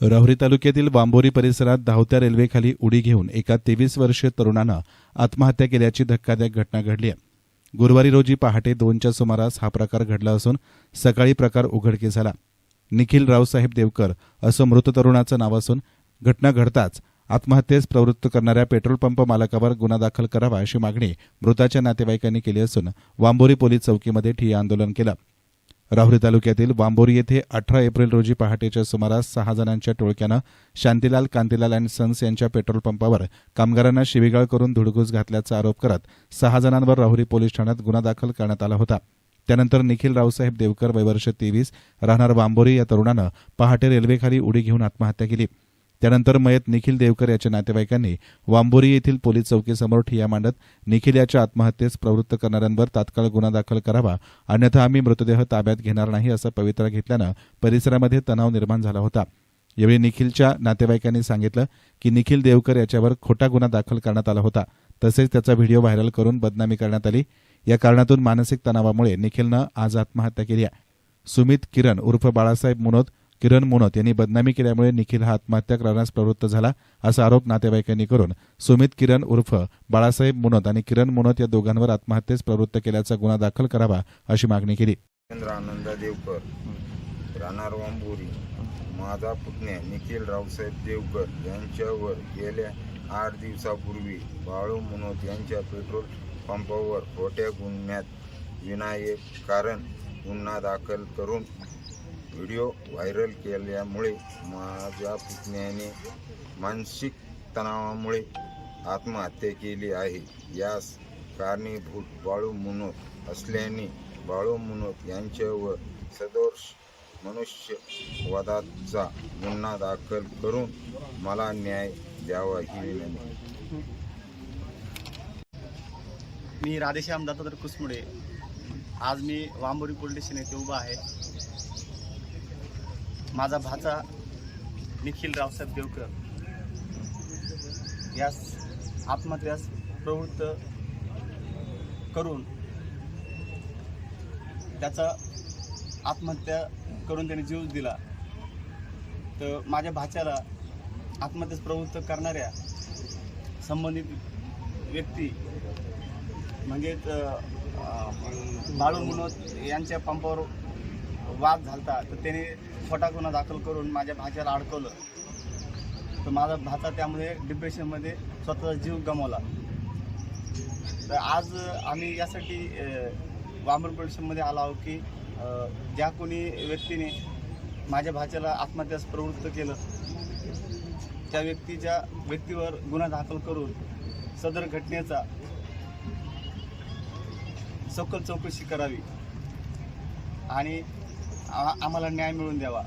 राहुरी तालुक्यातील वांबोरी परिसरात धावत्या रेल्वेखाली उडी घेऊन एका तेवीस वर्षीय तरुणानं आत्महत्या केल्याची धक्कादायक घटना घडली आहे. गुरुवारी रोजी पहाटे दोनच्या सुमारास हा प्रकार घडला असून सकाळी प्रकार उघडकीस झाला निखिल रावसाहेब देवकर असं मृत तरुणाचं नाव असून घटना घडताच आत्महत्येस प्रवृत्त करणाऱ्या पेट्रोल पंप मालकावर गुन्हा दाखल करावा अशी मागणी मृताच्या नातेवाईकांनी केली असून वांबोरी पोलीस चौकीमध्ये ठिय्या आंदोलन केलं. राहुरी तालुक्यातील वांबोरी येथे अठरा एप्रिल रोजी पहाटेच्या सुमारास सहा जणांच्या टोळक्यानं शांतीलाल कांतीलाल अँड सन्स यांच्या पेट्रोल पंपावर कामगारांना शिवीगाळ करून धुडगूस घातल्याचा आरोप करत सहा जणांवर राहुरी पोलीस ठाण्यात गुन्हा दाखल करण्यात आला होता. त्यानंतर निखिल रावसाहेब देवकर वयवर्ष तेवीस राहणार वांबोरी या तरुणानं पहाटे रेल्वेखाली उडी घेऊन आत्महत्या केली. त्यानंतर मयत निखिल देवकर याच्या नातेवाईकांनी वांबोरी येथील पोलीस चौकीसमोर ठिय्या मांडत निखिल याच्या आत्महत्येस प्रवृत्त करणाऱ्यांवर तात्काळ गुन्हा दाखल करावा अन्यथा आम्ही मृतदेह ताब्यात घेणार नाही असा पवित्रा घेतल्यानं परिसरामध्ये तणाव निर्माण झाला होता. यावेळी निखिलच्या नातेवाईकांनी सांगितलं की निखिल देवकर याच्यावर खोटा गुन्हा दाखल करण्यात आला होता. तसेच त्याचा व्हिडिओ व्हायरल करून बदनामी करण्यात आली. या कारणातून मानसिक तणावामुळे निखिलनं आज आत्महत्या केली आहे. सुमित किरण उर्फ बाळासाहेब मुनोद किरण मोनत यांनी बदनामी केल्यामुळे निखिल हा आत्महत्या करण्यास प्रवृत्त झाला असा आरोप नातेवाईकांनी करून सुमित किरण उर्फ बाळासाहेब मोनत आणि किरण मोनत या दोघांवर आत्महत्येस प्रवृत्त केल्याचा गुन्हा दाखल करावा अशी मागणी केली. आनंद देवकर राहणार वांबोरी माझा पुतण्या निखिल रावसाहेब देवकर यांच्यावर गेल्या आठ दिवसापूर्वी बाळू मनोत यांच्या पेट्रोल पंपावर खोट्या गुन्ह्यात विनायक कारण गुन्हा दाखल करून व्हिडिओ व्हायरल केल्यामुळे माझ्या पुतण्याने मानसिक तणावामुळे आत्महत्या केली आहे. यास कारणीभूत बाळू मुनोत असल्याने बाळू मुनोत यांच्यावर सदोष मनुष्यवादाचा गुन्हा दाखल करून मला न्याय द्यावा ही विनंती. मी राधेश्याम दत्तात्रय कुसमुडे. आज मी वांबोरी पोलीस स्टेशन येथे उभा आहे. माझा भाचा निखिल रावसाहेब देवकर यास आत्महत्यास प्रवृत्त करून त्याचा आत्महत्या करून त्याने जीव दिला. तर माझ्या भाच्याला आत्महत्यास प्रवृत्त करणाऱ्या संबंधित व्यक्ती म्हणजेच बाळू मुनोत यांच्या पंपावर वाद झालता तर त्याने खोटा गुन्हा दाखल करून माझ्या भाच्याला अडकवलं. तर माझा भाचा त्यामध्ये डिप्रेशनमध्ये स्वतःचा जीव गमावला. तर आज आम्ही यासाठी वामन पोलिसांमध्ये आलो आहोत की ज्या कोणी व्यक्तीने माझ्या भाच्याला आत्महत्यास प्रवृत्त केलं त्या व्यक्तीच्या व्यक्तीवर गुन्हा दाखल करून सदर घटनेचा सखोल चौकशी करावी. आणि आम्हाला न्याय मिळवून द्यावा.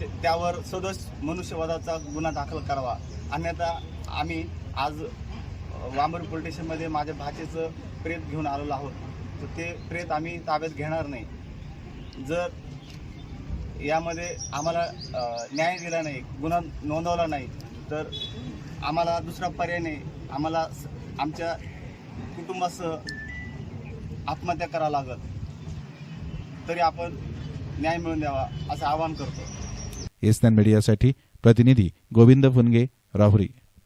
ते- त्यावर सदोष मनुष्यवादाचा गुन्हा दाखल करावा. अन्यथा आम्ही आज वांबर वांबरी पोलीस स्टेशनमध्ये माझ्या भाचेचं प्रेत घेऊन आलेलो आहोत. तर ते प्रेत आम्ही ताब्यात घेणार नाही. जर यामध्ये आम्हाला न्याय दिला नाही गुन्हा नोंदवला नाही तर आम्हाला दुसरा पर्याय नाही. आम्हाला स- आमच्या कुटुंबासह आत्महत्या करावं लागत तरी आपण न्याय मिळून द्यावा असं आवाहन करतो. एसनॅन मीडियासाठी प्रतिनिधी गोविंद फुनगे राहुरी.